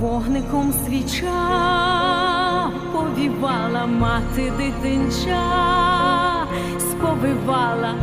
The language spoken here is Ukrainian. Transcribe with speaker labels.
Speaker 1: Вогником свіча повівала мати дитинча, сповивала